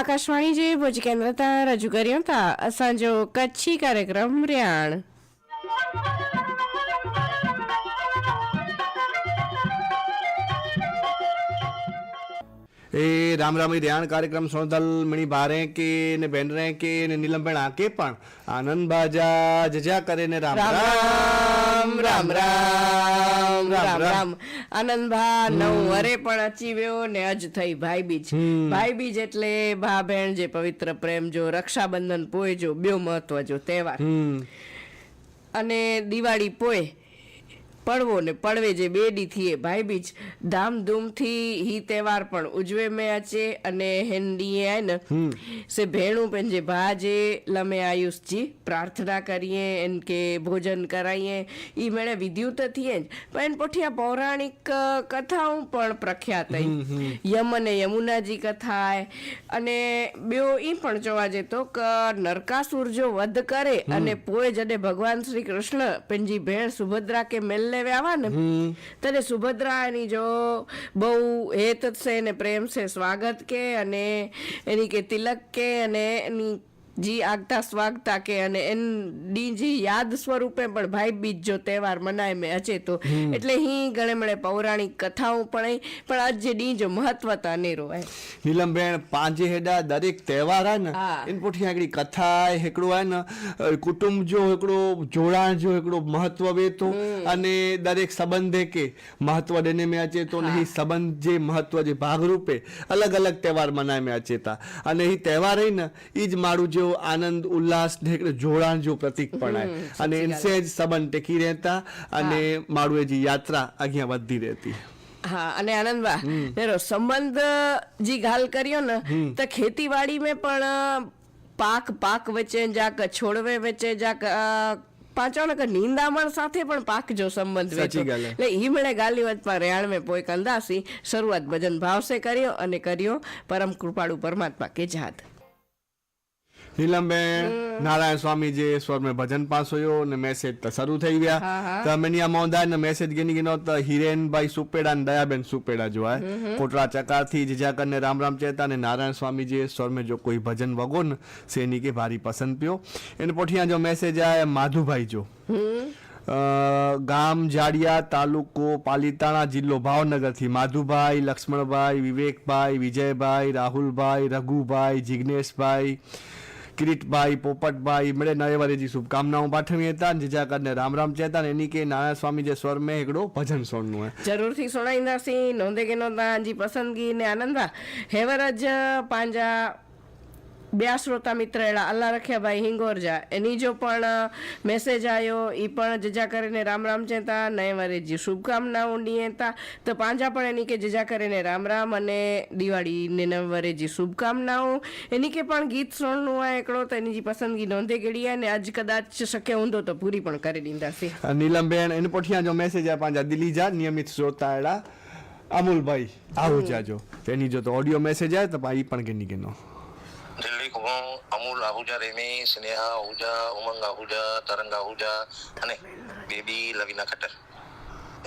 આકાશવાણી જે ભુજ કેન્દ્ર તા રજૂ કર્યો હતા અસાંજો કચ્છી કાર્યક્રમ રિયાણ. એ રામ રામ ધ્યાન કાર્યક્રમ સોનદલ મણી ભારે કે ને બેન રે કે ને નીલમબેન આકે પણ આનંદ બાજા જજા કરે ને રામ રામ રામ રામ. રામ રામ. આનંદભા નવ વરે પણ અચી વ્યો ને અજ થઈ ભાઈ બીજ. ભાઈ બીજ એટલે ભા બહેન જે પવિત્ર પ્રેમ જો રક્ષાબંધન પોય જો બ્યો મહત્વ જો તહેવાર. અને દિવાળી પોય પડવો ને પડવે જે બે ડીથી એ ભાઈબીજ ધામધૂમથી હી તહેવાર પણ ઉજવે મે આચે અને હેન્ડીએ આય સે ભેણું પેંજે ભાજે લમે આયુષજી પ્રાર્થના કરીએ એન કે ભોજન કરાઈએ. ઈ મેળે વિદ્યુત થઈએ જ. પણ પોઠિયા પૌરાણિક કથાઓ પણ પ્રખ્યાત યમ અને યમુનાજી કથા અને બ્યો ઈ પણ જોવા જતો કે નરકાસુર જો વધ કરે અને પોએ જડે ભગવાન શ્રી કૃષ્ણ પેંજી ભેણ સુભદ્રા કે મેલને લહેવે આવવાને ત્યારે સુભદ્રા એની જો બહુ હેત છે ને પ્રેમ છે સ્વાગત કે અને એની કે તિલક કે અને એની જી આગતા સ્વાગતા કે અને એન ડી જી યાદ સ્વરૂપે પણ ભાઈ બીજ જો તહેવાર મનાય મેં અચે તો. એટલે હી ગણે મળે પૌરાણિક કથાઓ પણ પણ આજ જે ડી જો મહત્વતા ને રોવાય નીલમબેન પાંજે હેડા દરેક તહેવાર આ ને એન પોઠી આગળ કથા હેકડો આ ને કુટુંબ જો હેકડો જોડાણ જો હેકડો મહત્વ વેતો અને દરેક સંબંધે કે મહત્વ દેને મેં અચે તો ને સંબંધ જે મહત્વ જે ભાગરૂપે અલગ અલગ તહેવાર મનાય મેં અચેતા અને એ તહેવાર હે ને એ જ મારું જો ज माण्हू जो आनंद उल्लास ने हिकिड़े जोड़ाण जो प्रतीक पण आहे अने इनसे ज संबंध टेकी रहता अने माण्हूअ जी यात्रा अॻियां वधदी रहती હા અને આનંદબા એનો સંબંધ જી ગાલ કર્યો ને તો ખેતીવાડી में પણ પાક પાક વચ્ચે જાક છોડવે વચ્ચે જાક અ, પાછો ને કે નીંદામણ સાથે પણ પાક જો સંબંધ સાચી વેચો ગાલ હે. એટલે ઈ મળે ગાલી વચમાં રેહાણ में પોઈ કંદાસી શરૂઆત ભજન ભાવસે કર્યો અને કર્યો પરમ કૃપાળુ પરમાત્મા કે જાત નીલમબેન નારાયણ સ્વામી જે સ્વર સ્વરમે ભજન પાસ હોયો ને મેસેજ શરૂ થઈ ગયા. તો અમે ત્યાં મોંધા ને મેસેજ ગીની ગીનો તો હિરેનભાઈ સુપેડા ને દયાબેન સુપેડા જોવાય. કોટરા ચકારથી જીજાકર ને રામ રામ ચેતા ને નારાયણ સ્વામી જે સ્વરમે જો કોઈ ભજન વગો ને સેની કે ભારી પસંદ પ્યો. એને પોઠિયા જો મેસેજ આયા માધુભાઈ જો. ગામ જાડિયા તાલુકો પાલીતાણા જિલ્લો ભાવનગરથી માધુભાઈ લક્ષ્મણભાઈ વિવેકભાઈ વિજયભાઈ રાહુલભાઈ રઘુભાઈ જિજ્ઞેશભાઈ કિરીટભાઈ પોપટભાઈ મળે નવેવારીજી શુભકામનાઓ પાઠવી હતા જીજાકરને રામ રામ ચેતા એની કે નાના સ્વામી જે સ્વર મેં એકડો ભજન સોળનું હે. જરૂરથી સોળાઈન્દરસિંહ નોંધે કે નોંધા જી પસંદગી ને આનંદા, હેવરજ પાંજા બ્યા શ્રોતા મિત્ર એલા અલ્લા રખ્યાભાઈ હિંગોરજા. એની જો પણ મેસેજ આવ્યો એ પણ જજા કરીને રામ રામ ચેતા નયવરેજી શુભકામનાઓ નિયતા તો પાંજા પણ એની કે જજા કરીને રામ રામ અને દિવાળી ને નવ વરે જી શુભકામનાઓ. એની કે પણ ગીત સોણનું આ એકડો તો એની પસંદગી નોંધે ગળી અને આજ કદાચ શક્ય ઊંધો તો પૂરી પણ કરી દીંદાસી નીલમબેન એને પઠિયા જો મેસેજ આ પાંજા. દિલીજા નિયમિત શ્રોતા એડા અમુલભાઈ આવું જાજો. એની જો તો ઓડિયો મેસેજ આવે તો એ પણ કેની કેનો દિલ્હી કુગમ અમૂલ આહુજા રેમી સ્નેહા આહુજા ઉમંગ આહુજા તરંગ આહુજા અને બેબી લવીના खट्टर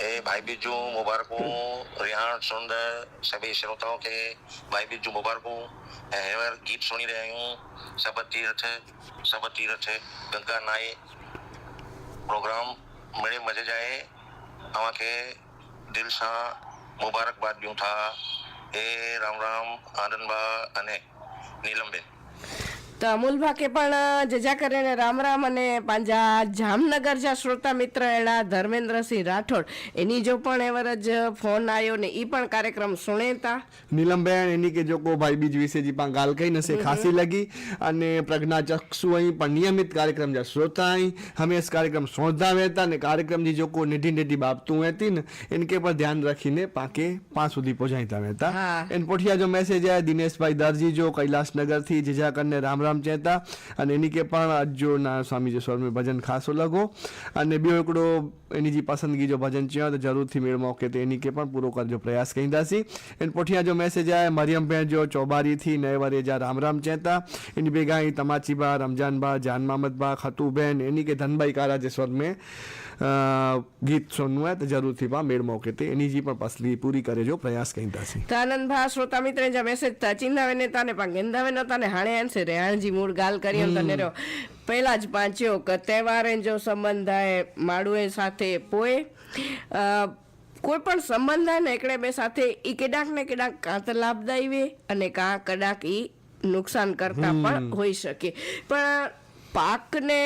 ए भाई बीजू मुबारकों रिहान सुंदर सभी श्रोताओं के भाई बीजू मुबारकों हेवर गीत सुनी रहे हूँ सब तीर्थ सब तीर्थ गंगा नाए प्रोग्राम મળે મજે જાય આમાં કે દિલ સાં મુબારકબાદ ॾियूं था એ રામ રામ આનંદબા અને નીલમબેન તો અમૂલભા કે પણ જજા કરીને રામ રામ અને પાંજા જામનગર જા શ્રોતા મિત્ર એડા ધર્મેન્દ્રસિંહ રાઠોડ એની જો પણ એવર જ ફોન આવ્યો ને ઈ પણ કાર્યક્રમ સુણેતા નીલમબેન એની કે જો કો ભાઈ બીજ વિશે जी पां ॻाल्हि कई न से खासी लगी अने प्रज्ञा चक्षु आई पर नियमित कार्यक्रम जा श्रोता आई हमें इस कार्यक्रम सोचता रहता ने कार्यक्रम जी जो को निढी निढी बाबतूं रहती न इनके पर ध्यान रखीने पाके पांच સુધી પહોંચાઈતા રહેતા હા. इन पोठिया जो मैसेज है दिनेश भाई दर्जी जो कैलाश नगर थी जिजा करने राम સંગ્રામ ચેતા અને એની કે પણ અજોડના સ્વામી જે સ્વરમે ભજન ખાસો લગો અને ॿियो हिकिड़ो इन जी पसंदिगी जो भॼन चयो त ज़रूरु थी मिड़ मौक़े ते इन खे पिणु पूरो करण जो प्रयास कंदासीं इन पुठियां जो मैसेज आहे मरियम भेण जो चौबारी थी नए वरे जा राम राम चए था इन बेगा ई तमाची बा रमजान बा जान मामद बा खतू बहन इन खे धनबाई कारा जे स्वर में ગીત સોનવું હોય તો જરૂરથી પણ મેળ મોકે તે એની જે પણ પસલી પૂરી કરે જો પ્રયાસ કંઈ થશે તો આનંદ ભા શ્રોતા મિત્ર જે મેસેજ તા ચિંદાવે નેતા ને પણ ગેંદાવે નતા ને હાણે આનસે રે રેહાણજી મૂળ ગાલ કરી તને પહેલા જ પાંચ્યો કે તહેવારે જો સંબંધ આય માડુએ સાથે પોએ કોઈ પણ સંબંધ આવે ને એકડે બે સાથે ઈ કેડાક ને કેડાક કાં તો લાભદાયી વે અને કાં કડાક એ નુકસાન કરતા પણ હોઈ શકે. પણ પાકને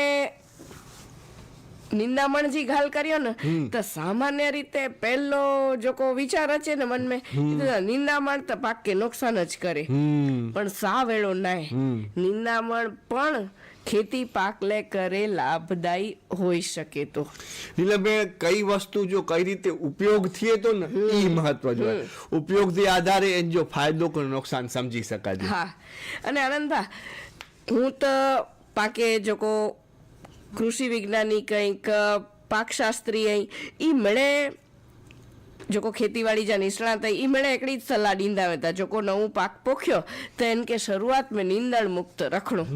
નિંદામણજી ઘાલ કર્યો ને તો સામાન્ય રીતે પહેલો જો કો વિચાર છે ને મનમાં નિંદામણ તો પાક કે નુકસાન જ કરે. પણ સા વેળો નાય નિંદામણ પણ ખેતી પાક લે કરે લાભદાયી હોઈ શકે તો. નીલમબેન કઈ વસ્તુ જો કઈ રીતે ઉપયોગ થયે તો ને એ મહત્વ જો ઉપયોગ ઉપયોગથી આધારે એનો જો ફાયદો કે નુકસાન સમજી શકાય હા. અને આનંદભા હું તો પાકે જો કો કૃષિ વિજ્ઞાની કંઈક પાકશાસ્ત્રી અહીં ઈ મળે જોકો ખેતીવાડી જ્યાં નિષ્ણાત એ ઈ મળે એકડી જ સલાહ ડીંદાવે તા. જોકો નવું પાક પોખ્યો તો એન કે શરૂઆત મેં નીંદણ મુક્ત રખણું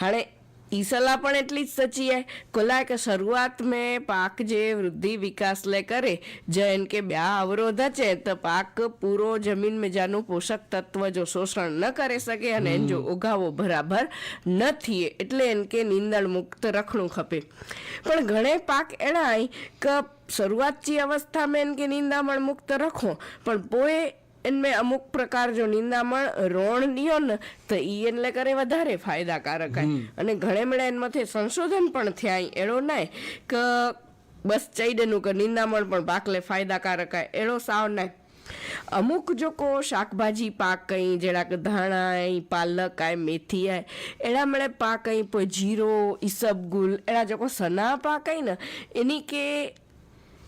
હાणे ई सलाह पण એટલી જ સચી है कोला કે શરૂઆત મેં પાક જે વૃદ્ધિ વિકાસ લે કરે જૈન કે બે અવરોધ છે તો પાક પૂરો જમીન મેજાનું પોષક તત્વ જો શોષણ ન કરી શકે અને જો ઉગાવો બરાબર નથી એટલે એન કે નીંદણ મુક્ત રખણું ખપે. પણ ઘણે પાક એડાય કે શરૂઆતની અવસ્થામાં એન કે નિંદામણ મુક્ત રખો પણ પોએ એમને અમુક પ્રકાર જો નિંદામણ રોણ નિયો ને તો એ એટલે કરે વધારે ફાયદાકારક અને ઘણે મળે એમાંથી સંશોધન પણ થયા એડો નાય કે બસ ચૈડનું કે નિંદામણ પણ પાકલે ફાયદાકારક એડો સાવ નાય. અમુક જોકો શાકભાજી પાક કંઈ જેડા કે ધાણા પાલક આય મેથી આય. એડા મળે પાક કંઈ પછી જીરો ઈસબગુલ એડા જોકો સના પાક કંઈ ને એની કે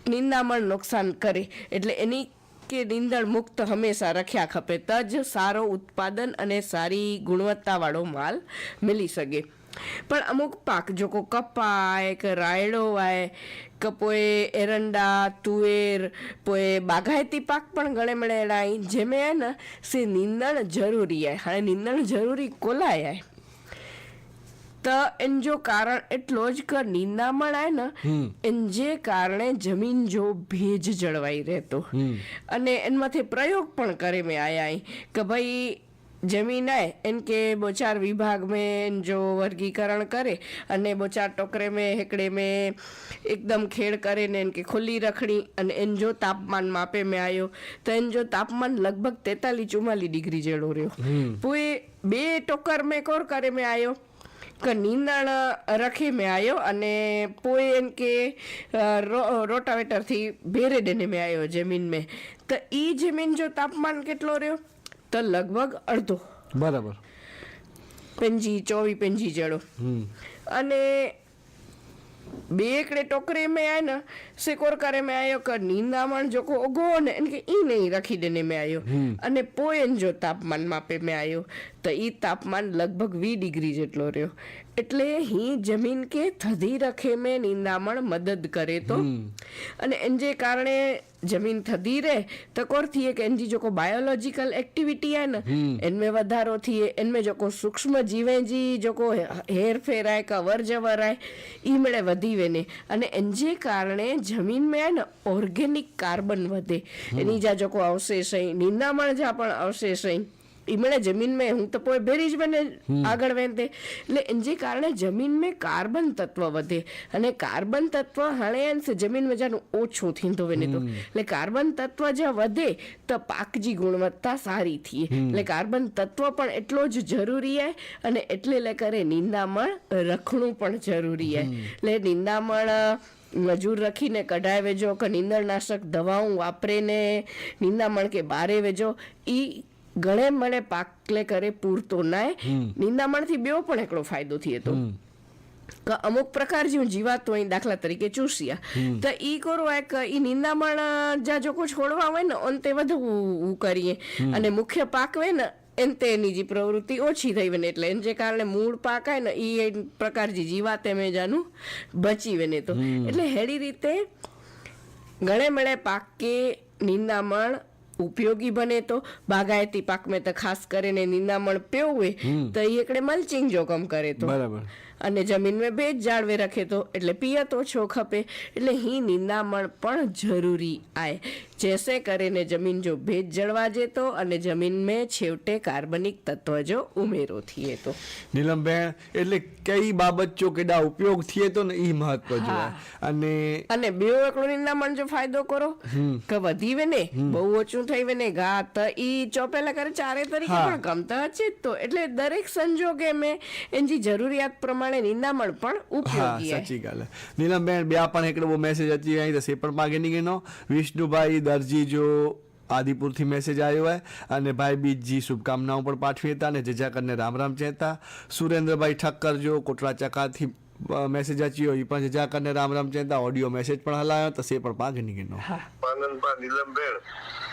નિંદામણ નુકસાન કરે. એટલે એની કે નીંદણ મુક્ત હંમેશા રખ્યા ખપે, તજ સારો ઉત્પાદન અને સારી ગુણવત્તાવાળો માલ મળી શકે. પણ અમુક પાક જો કો કપાય, કે રાયડો આય કે પોએ એરંડા, તુવેર, પોએ બાગાયતી પાક પણ ગણે મળે એડાય જેમે ને સે નીંદણ જરૂરી આય. હાणे નીંદણ જરૂરી કોલાય આય. त એનજો કારણ એટલો જ કે નિંદામણ આય ને એનજે કારણે જમીન જો ભેજ જળવાઈ રહેતો. અને એનમાંથી પ્રયોગ પણ કરે મેં આયા કે ભાઈ જમીન આય એન કે બોચાર વિભાગ મેં જો વર્ગીકરણ કરે અને બોચાર ટોકરે મેં હેકડે મેં એકદમ ખેડ કરે ને એન કે ખુલ્લી રખણી અને એન જો તાપમાન માપે મેં આવ્યો તો એન જો તાપમાન લગભગ તેતાલીસ ચુમ્માલીસ ડિગ્રી જેડો રહ્યો. પૂએ બે ટોકર મેં કોર કરે મેં આવ્યો નીંદણ રખી મેં આવ્યો અને પોએ એમ કે રોટાવેટરથી ભેરે ડેને મેં આવ્યો જમીન મેં તો એ જમીન જો તાપમાન કેટલો રહ્યો? તો લગભગ અડધો. બરાબર. પેંજી ચોવી પેંજી જડો અને બે એકડે ટોકરે મેં આય ને સિકોરકારે મેં આયો કે નીંદામણ જોકો ઓગો ને એને કે ઈ નહીં રાખી દેને મેં આયો. અને પોયન જો તાપમાન માપે મેં આયો. તો ઈ તાપમાન લગભગ વી ડિગ્રી જેટલો રહ્યો એટલે હી જમીન કે થધી રખે में નીંદામણ મદદ કરે તો અને એન જે કારણે જમીન થધી રહે તો કોર થઈએ કે એનજી જો કો बायोलॉजिकल एक्टिविटी है न इनमें વધારો થઈએ इनमें जो को सूक्ष्म जीवे जी जो को हेर फेर आहे का अवर जवर आहे ઈ મળે વધી વેને અને એન જે કારણે જમીન में आहे न ઓર્ગેનિક કાર્બન વધે એની જા જો કો અવશેષ અહીં નિંદામણ જા પણ અવશેષ અહીં ઈ મળે જમીન में હું તો પોઈ ભેરી જ બને આગળ વેંતે એટલે એન જે કારણે જમીન में કાર્બન તત્વ વધે અને કાર્બન તત્વ હાણે અંશ જમીન में જાનું ઓછું થીંદો વેને તો એટલે કાર્બન તત્વ જ્યાં વધે તો પાકજી ગુણવત્તા સારી થઈએ એટલે કાર્બન તત્વ પણ એટલો જ જરૂરી છે અને એટલે લે કરે નિંદામણ રખણું પણ જરૂરી છે એટલે નિંદામણ મજૂર રખીને કઢાય વેજો કે નીંદણનાશક દવાઓ વાપરે ને નિંદામણ કે બારે વેજો ઈ ગળે મળે પાકલે કરે પૂરતો નાય. નિંદામણથી બેવો પણ એકડો ફાયદો થયો તો. કે અમુક પ્રકાર જેવું જીવાતો હોય દાખલા તરીકે ચૂસ્યા. તો ઈ કરો એક ઈ નિંદામણ જા જો કોઈ છોડવા હોય ને અંતે વધુ કરીએ. અને મુખ્ય પાક હોય ને એને તેની જે પ્રવૃત્તિ ઓછી થઈ વને એટલે એને જે કારણે મૂળ પાકાય ને એ પ્રકાર જે જીવાત એમ જાનું બચી વને તો. એટલે હેડી રીતે ગળે મળે પાકે નિંદામણ ઉપયોગી બને તો બાગાયતી પાક મેં તો ખાસ કરીને નિંદામણ પેવે તો એ એકડે મલ્ચિંગ જોખમ કરે તો. બરાબર. અને જમીનમાં ભેજ જાળવે રખે તો એટલે પિયા તો છો ખપે એટલે હી નિંદામણ પણ જરૂરી આય. જેસે કરીને જમીન જો ભેજ જળવા જેતો અને જમીન મેં છેવટે કાર્બનિક તત્વ જો ઉમેરો થઈએ તો. નીલમબેન એટલે કઈ બાબત જો કેડા ઉપયોગ થઈએ તો ને ઈ મહત્વ જો અને અને બેવ એકલો નિંદામણ જો ફાયદો કરો કે વધી વેને બહુ ઓછું થઈ વેને ઘા તો ઈ ચોપેલા કરે ચારે તરીકે. પણ ગમતા છે તો. એટલે દરેક સંજોગે મેં એની જરૂરિયાત પ્રમાણે નિંદામણ પણ ઉપયોગી હે. સાચી ગાલ નીલમબેન બે પણ એકડો બહુ મેસેજ અચી આવી તો સે પણ માગેની ગેનો વિષ્ણુભાઈ દરજી જો આદિપુરથી મેસેજ આવ્યો હોય અને ભાઈ બીજી શુભકામનાઓ પણ પાઠવી હતા અને જજાકરને રામ રામ ચહેતા સુરેન્દ્રભાઈ ઠક્કર જો કોટડા ચકાથી મેસેજ આચ્યો એ પણ જજાકરને રામ રામ ચહેતા ઓડિયો મેસેજ પણ હલાયો તો સે પણ પાગની ગેનો આનંદબા નીલમબેન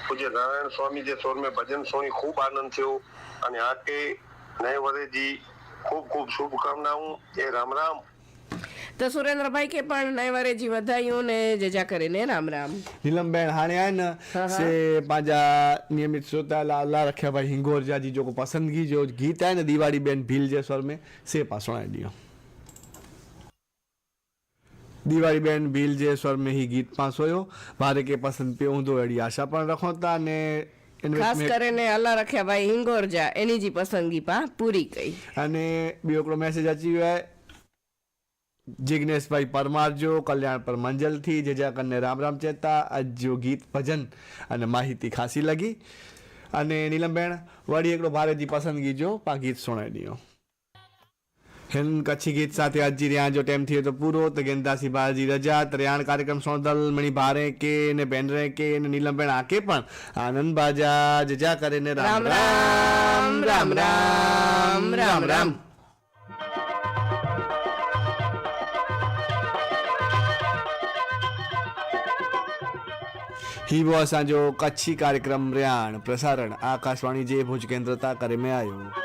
પૂજ્ય નારાયણ સ્વામી જે સોરમે ભજન સોની ખૂબ આનંદ થયો. અને આ કે નય વરેજી ખૂબ ખૂબ શુભકામનાઓ. એ રામ રામ. તો સુરેન્દ્રભાઈ કે પણ નયવારે જી વધાયું ને જજા કરીને રામ રામ. નીલમબેન હાણે આય ને સે પાજા નિયમિત શ્રોતા લાલા રખ્યા ભાઈ હિંગોર જાજી જો કો પસંદગી જો ગીત આય ને દિવાળી બેન ભીલ જે સ્વર મે સે પાસણા દિયો દિવાળી બેન ભીલ જે સ્વર મે હી ગીત પાસ હોયો ભારે કે પસંદ પે ઊંધો એડી આશા પણ રખો તા ને ખાસ કરીને અલ્લા રખ્યા ભાઈ હિંગોરજા એની જે પસંદગી પા પૂરી કરી અને બીજો મેસેજ અચી હોય જિગ્નેશભાઈ પરમાર જો કલ્યાણ પર મંજલથી જેજા કને રામ રામ ચેતા આજ જો ગીત ભજન અને માહિતી ખાસી લગી. અને નીલમબેન વળી એકડો ભારેજી પસંદગી જો પા ગીત સુણાઈ દિયો. હેન કચ્છી ગીત સાથે આજજી રહ્યા જો ટાઈમ થયો તો પૂરો તો ગેંદાસી બાલાજી રજા ત્રયાણ કાર્યક્રમ સોનદલ મણી ભારે કે ને બેનરે કે ને નીલમબેન આકે પણ આનંદ બાજા જજા કરે ને રામ રામ રામ રામ રામ રામ હીવો સાંજો कच्छी कार्यक्रम रियाण प्रसारण, आकाशवाणी जे भुज केंद्रता करे में આવ્યું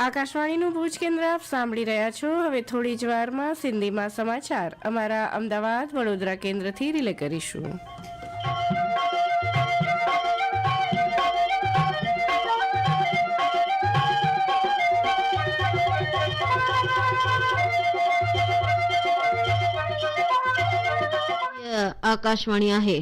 આકાશવાણીનું ભુજ કેન્દ્ર આપ સાંભળી રહ્યા છો હવે થોડી જ વારમાં સિંધીમાં સમાચાર અમારા અમદાવાદ વડોદરા કેન્દ્રથી રિલે કરીશું आकाशवाणी आहे